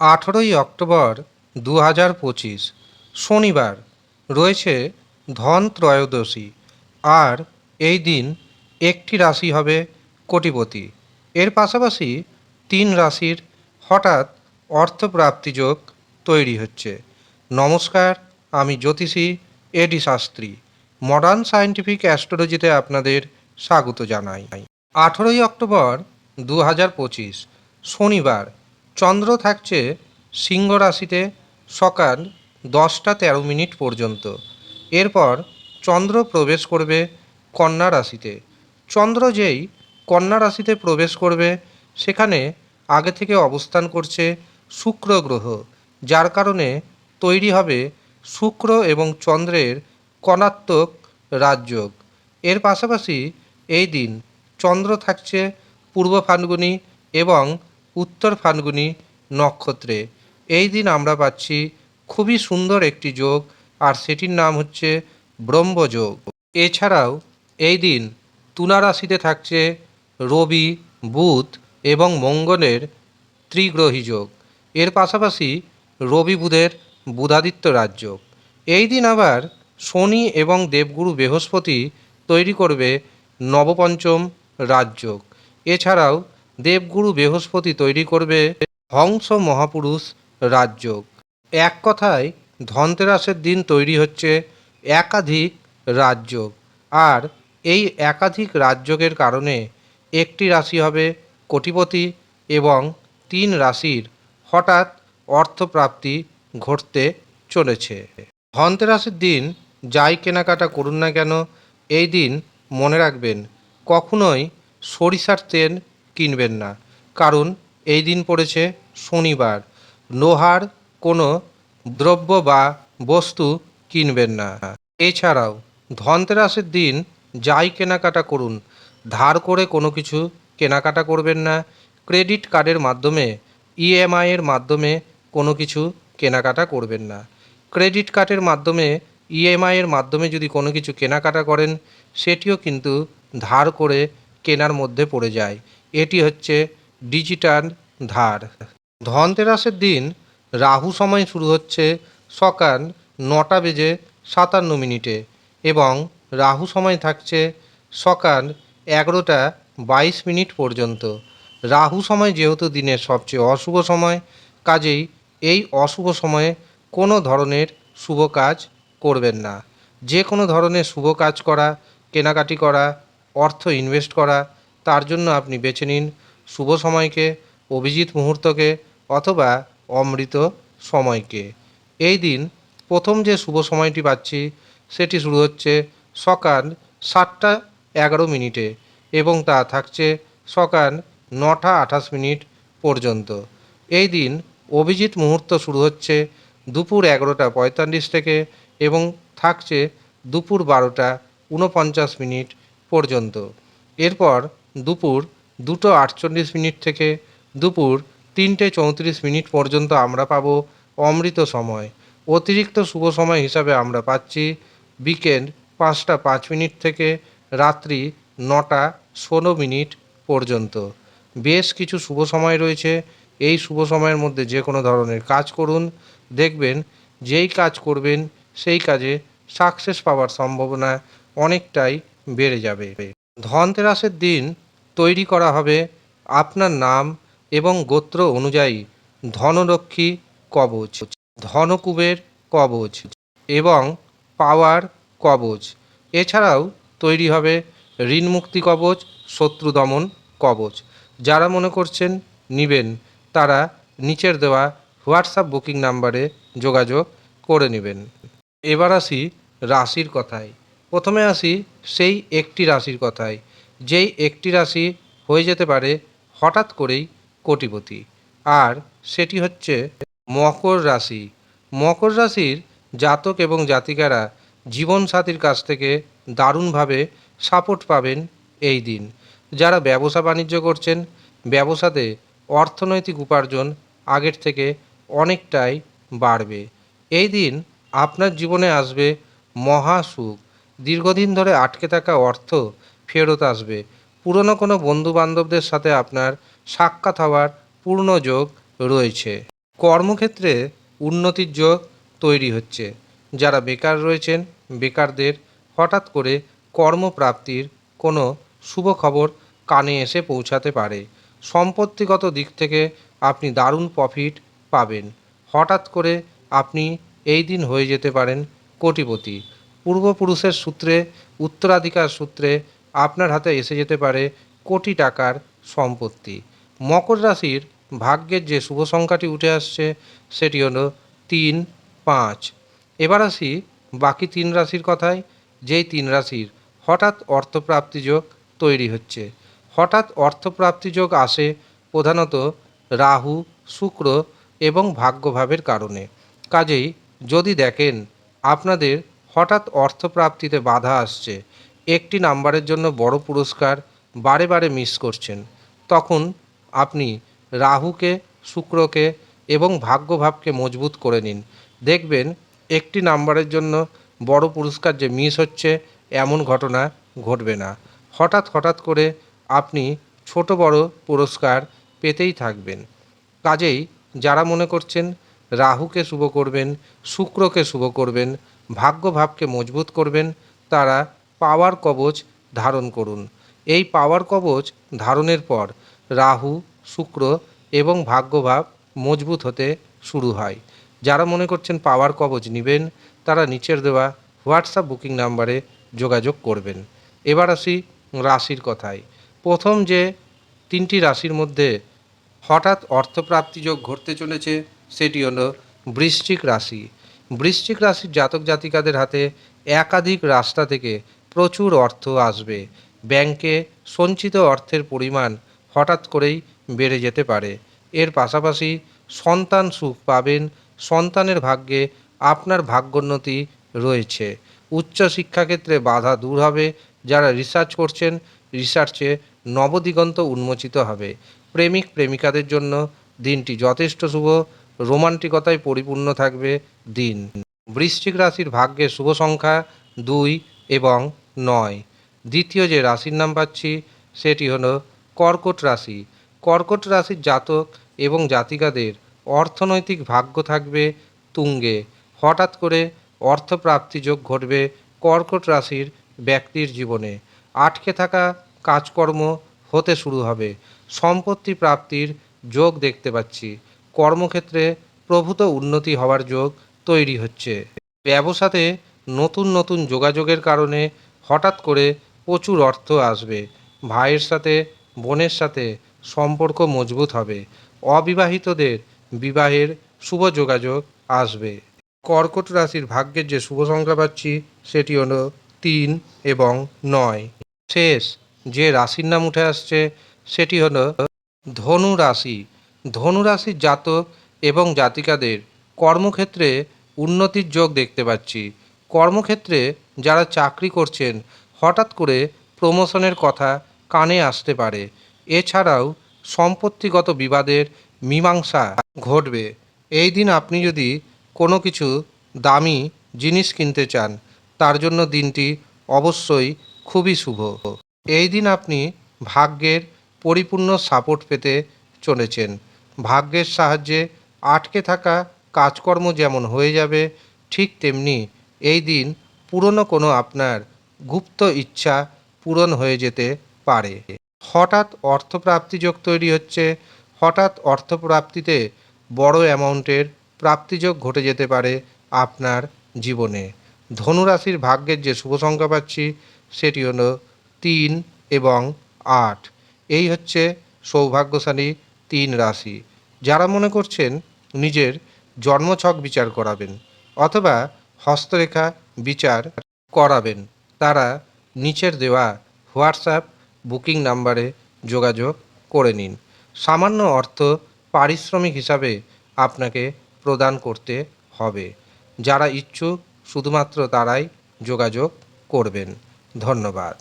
আঠেরোই অক্টোবর দু হাজার পঁচিশ, শনিবার, রয়েছে ধন ত্রয়োদশী, আর এই দিন একটি রাশি হবে কোটিপতি। এর পাশাপাশি তিন রাশির হঠাৎ অর্থপ্রাপ্তি যোগ তৈরি হচ্ছে। নমস্কার, আমি জ্যোতিষী A D Shastri. Modern scientific অ্যাস্ট্রোলজিতে আপনাদের স্বাগত জানাই। আঠেরোই অক্টোবর দু হাজার পঁচিশ, শনিবার চন্দ্র থাকছে সিংহ রাশিতে সকাল দশটা তেরো মিনিট পর্যন্ত। এরপর চন্দ্র প্রবেশ করবে কন্যা রাশিতে। চন্দ্র যেই কন্যা রাশিতে প্রবেশ করবে, সেখানে আগে থেকে অবস্থান করছে শুক্র গ্রহ, যার কারণে তৈরি হবে শুক্র এবং চন্দ্রের কণাত্মক রাজযোগ। এর পাশাপাশি এই দিন চন্দ্র থাকছে পূর্ব ফাল্গুনি এবং উত্তর ফাল্গুনি নক্ষত্রে। এই দিন আমরা পাচ্ছি খুবই সুন্দর একটি যোগ, আর সেটির নাম হচ্ছে ব্রহ্মযোগ। এছাড়াও এই দিন তুলা রাশিতে থাকছে রবি, বুধ এবং মঙ্গলের ত্রিগ্রহী যোগ। এর পাশাপাশি রবি বুধের বুধাদিত্য রাজযোগ এই দিন আবার শনি এবং দেবগুরু বৃহস্পতি তৈরি করবে নবপঞ্চম রাজযোগ এছাড়াও দেবগুরু বৃহস্পতি তৈরি করবে হংস মহাপুরুষ রাজযোগ। এক কথায়, ধনতেরাসের দিন তৈরি হচ্ছে একাধিক রাজযোগ। আর এই একাধিক রাজযোগের কারণে একটি রাশি হবে কোটিপতি এবং তিন রাশির হঠাৎ অর্থপ্রাপ্তি ঘটতে চলেছে। ধনতেরাসের দিন যাই কেনাকাটা করুন না কেন, এই দিন মনে রাখবেন, কখনোই সরিষার তেল কিনবেন না। কারণ এই দিন পড়েছে শনিবার। লোহার কোনো দ্রব্য বা বস্তু কিনবেন না। এছাড়াও ধনতেরাসের দিন যাই কেনাকাটা করুন, ধার করে কোনো কিছু কেনাকাটা করবেন না। ক্রেডিট কার্ডের মাধ্যমে ইএমআইয়ের মাধ্যমে কোনো কিছু কেনাকাটা করবেন না। ক্রেডিট কার্ডের মাধ্যমে ইএমআইয়ের মাধ্যমে যদি কোনো কিছু কেনাকাটা করেন, সেটিও কিন্তু ধার করে কেনার মধ্যে পড়ে যায়। এটি হচ্ছে ডিজিটাল ধার। ধনতেরাসের দিন রাহু সময় শুরু হচ্ছে সকাল নটা বেজে সাতান্ন মিনিটে এবং রাহু সময় থাকছে সকাল এগারোটা বাইশ মিনিট পর্যন্ত। রাহু সময় যেহেতু দিনের সবচেয়ে অশুভ সময়, কাজেই এই অশুভ সময়ে কোনো ধরনের শুভ কাজ করবেন না। যে কোনো ধরনের শুভ কাজ করা, কেনাকাটি করা, অর্থ ইনভেস্ট করা তার জন্য আপনি বেছে নিন শুভ সময়কে, অভিজিৎ মুহূর্তকে অথবা অমৃত সময়কে। এই দিন প্রথম যে শুভ সময়টি পাচ্ছি, সেটি শুরু হচ্ছে সকাল সাতটা এগারো মিনিটে এবং তা থাকছে সকাল নটা আঠাশ মিনিট পর্যন্ত। এই দিন অভিজিৎ মুহূর্ত শুরু হচ্ছে দুপুর এগারোটা পঁয়তাল্লিশ থেকে এবং থাকছে দুপুর বারোটা ঊনপঞ্চাশ মিনিট পর্যন্ত। এরপর দুপুর দুটো আটচল্লিশ মিনিট থেকে দুপুর তিনটে চৌত্রিশ মিনিট পর্যন্ত আমরা পাবো অমৃত সময়। অতিরিক্ত শুভ সময় হিসাবে আমরা পাচ্ছি বিকেল পাঁচটা পাঁচ মিনিট থেকে রাত্রি নটা ষোলো মিনিট পর্যন্ত। বেশ কিছু শুভ সময় রয়েছে। এই শুভ সময়ের মধ্যে যে কোনো ধরনের কাজ করুন। দেখবেন যেই কাজ করবেন সেই কাজে সাকসেস পাওয়ার সম্ভাবনা অনেকটাই বেড়ে যাবে। ধনতেরাসের দিন তৈরি করা হবে আপনার নাম এবং গোত্র অনুযায়ী ধনলক্ষ্মী কবচ, ধনকুবের কবচ এবং পাওয়ার কবচ। এছাড়াও তৈরি হবে ঋণমুক্তি কবচ, শত্রু দমন কবচ। যারা মনে করছেন নিবেন, তারা নিচের দেওয়া হোয়াটসঅ্যাপ বুকিং নাম্বারে যোগাযোগ করে নেবেন। এবার আসি রাশির কথায়। প্রথমে আসি সেই একটি রাশির কথায়। যেই একটি রাশি হয়ে যেতে পারে হঠাৎ করেই কোটিপতি। আর সেটি হচ্ছে মকর রাশি। মকর রাশির জাতক এবং জাতিকারা জীবনসাথীর কাছ থেকে দারুণভাবে সাপোর্ট পাবেন এই দিন। যারা ব্যবসা বাণিজ্য করছেন, ব্যবসাতে অর্থনৈতিক উপার্জন আগের থেকে অনেকটাই বাড়বে। এই দিন আপনার জীবনে আসবে মহা সুখ। দীর্ঘদিন ধরে আটকে থাকা অর্থ ফেরত আসবে। পুরনো কোনো বন্ধু বান্ধবদের সাথে আপনার সাক্ষাৎ হওয়ার পূর্ণ যোগ রয়েছে। কর্মক্ষেত্রে উন্নতির যোগ তৈরি হচ্ছে। যারা বেকার রয়েছেন, বেকারদের হঠাৎ করে কর্মপ্রাপ্তির কোনো শুভ খবর কানে এসে পৌঁছাতে পারে। সম্পত্তিগত দিক থেকে আপনি দারুণ প্রফিট পাবেন। হঠাৎ করে আপনি এই দিন হয়ে যেতে পারেন কোটিপতি। পূর্বপুরুষের সূত্রে, উত্তরাধিকার সূত্রে আপনার হাতে এসে যেতে পারে কোটি টাকার সম্পত্তি। মকর রাশির ভাগ্যের যে শুভ সংখ্যাটি উঠে আসছে, সেটি হলো তিন পাঁচ। এবার আসি বাকি তিন রাশির কথায়। যেই তিন রাশির হঠাৎ অর্থপ্রাপ্তি যোগ তৈরি হচ্ছে। হঠাৎ অর্থপ্রাপ্তি যোগ আসে প্রধানত রাহু, শুক্র এবং ভাগ্যভাবের কারণে। কাজেই যদি দেখেন আপনাদের হঠাৎ অর্থপ্রাপ্তিতে বাধা আসছে একটি নাম্বারের জন্য বড় পুরস্কার বারে বারে মিস করছেন। তখন আপনি রাহুকে, শুক্রকে এবং ভাগ্যভাবকে মজবুত করে নিন। দেখবেন একটি নাম্বারের জন্য বড় পুরস্কার যে মিস হচ্ছে এমন ঘটনা ঘটবে না। হঠাৎ হঠাৎ করে আপনি ছোট বড় পুরস্কার পেতেই থাকবেন। কাজেই যারা মনে করছেন রাহুকে শুভ করবেন, শুক্রকে শুভ করবেন, ভাগ্যভাবকে মজবুত করবেন, তারা পাওয়ার কবচ ধারণ করুন। এই পাওয়ার কবচ ধারণের পর রাহু, শুক্র এবং ভাগ্যভাব মজবুত হতে শুরু হয়। যারা মনে করছেন পাওয়ার কবচ নেবেন, তারা নিচের দেওয়া হোয়াটসঅ্যাপ বুকিং নাম্বারে যোগাযোগ করবেন। এবার আসি রাশির কথায়। প্রথম যে তিনটি রাশির মধ্যে হঠাৎ অর্থপ্রাপ্তি যোগ ঘটতে চলেছে, সেটি হলো বৃশ্চিক রাশি। বৃশ্চিক রাশির জাতক জাতিকাদের হাতে একাধিক রাস্তা থেকে প্রচুর অর্থ আসবে। ব্যাংকে সঞ্চিত অর্থের পরিমাণ হঠাৎ করেই বেড়ে যেতে পারে। এর পাশাপাশি সন্তান সুখ পাবেন, সন্তানের ভাগ্যে আপনার ভাগ্যোন্নতি রয়েছে। উচ্চ শিক্ষাক্ষেত্রে বাধা দূর হবে, যারা রিসার্চ করছেন রিসার্চে নবদিগন্ত উন্মোচিত হবে। প্রেমিক, প্রেমিকাদের জন্য দিনটি যথেষ্ট শুভ, রোমান্টিকতায় পরিপূর্ণ থাকবে দিন। বৃশ্চিক রাশির ভাগ্যে শুভ সংখ্যা দুই এবং নয়। দ্বিতীয় যে রাশির নাম পাচ্ছি, সেটি হলো কর্কট রাশি। কর্কট রাশির জাতক এবং জাতিকাদের অর্থনৈতিক ভাগ্য থাকবে তুঙ্গে। হঠাৎ করে অর্থপ্রাপ্তি যোগ ঘটবে কর্কট রাশির ব্যক্তির জীবনে। আটকে থাকা কাজকর্ম হতে শুরু হবে। সম্পত্তি প্রাপ্তির যোগ দেখতে পাচ্ছি। কর্মক্ষেত্রে প্রভূত উন্নতি হওয়ার যোগ তৈরি হচ্ছে। ব্যবসাতে নতুন নতুন যোগাযোগের কারণে হঠাৎ করে প্রচুর অর্থ আসবে। ভাইয়ের সাথে, বোনের সাথে সম্পর্ক মজবুত হবে। অবিবাহিতদের বিবাহের শুভ যোগাযোগ আসবে। কর্কট রাশির ভাগ্যের যে শুভ সংখ্যা পাচ্ছি, সেটি হল তিন এবং নয়। শেষ যে রাশির নাম উঠে আসছে, সেটি হল ধনু রাশি। ধনু রাশির জাতক এবং জাতিকাদের কর্মক্ষেত্রে উন্নতির যোগ দেখতে পাচ্ছি। কর্মক্ষেত্রে যারা চাকরি করছেন, হঠাৎ করে প্রমোশনের কথা কানে আসতে পারে। এছাড়াও সম্পত্তিগত বিবাদের মীমাংসা ঘটবে। এই দিন আপনি যদি কোনো কিছু দামি জিনিস কিনতে চান, তার জন্য দিনটি অবশ্যই খুবই শুভ। এই দিন আপনি ভাগ্যের পরিপূর্ণ সাপোর্ট পেতে চলেছেন। ভাগ্যের সাহায্যে আটকে থাকা কাজকর্ম যেমন হয়ে যাবে, ঠিক তেমনি এই দিন পুরনো কোনো আপনার গুপ্ত ইচ্ছা পূরণ হয়ে যেতে পারে। হঠাৎ অর্থপ্রাপ্তি যোগ তৈরি হচ্ছে। হঠাৎ অর্থপ্রাপ্তিতে বড় অ্যামাউন্টের প্রাপ্তিযোগ ঘটে যেতে পারে আপনার জীবনে। ধনুরাশির ভাগ্যের যে শুভ সংখ্যা পাচ্ছি, সেটি হলো তিন এবং আট। এই হচ্ছে সৌভাগ্যশালী তিন রাশি। যারা মনে করছেন নিজের জন্মছক বিচার করাবেন, অথবা হস্তরেখা বিচার করাবেন। তারা নিচের দেওয়া হোয়াটসঅ্যাপ বুকিং নাম্বারে যোগাযোগ করে নিন। সামান্য অর্থ পারিশ্রমিক হিসাবে আপনাকে প্রদান করতে হবে। যারা ইচ্ছুক, শুধুমাত্র তারাই যোগাযোগ করবেন। ধন্যবাদ।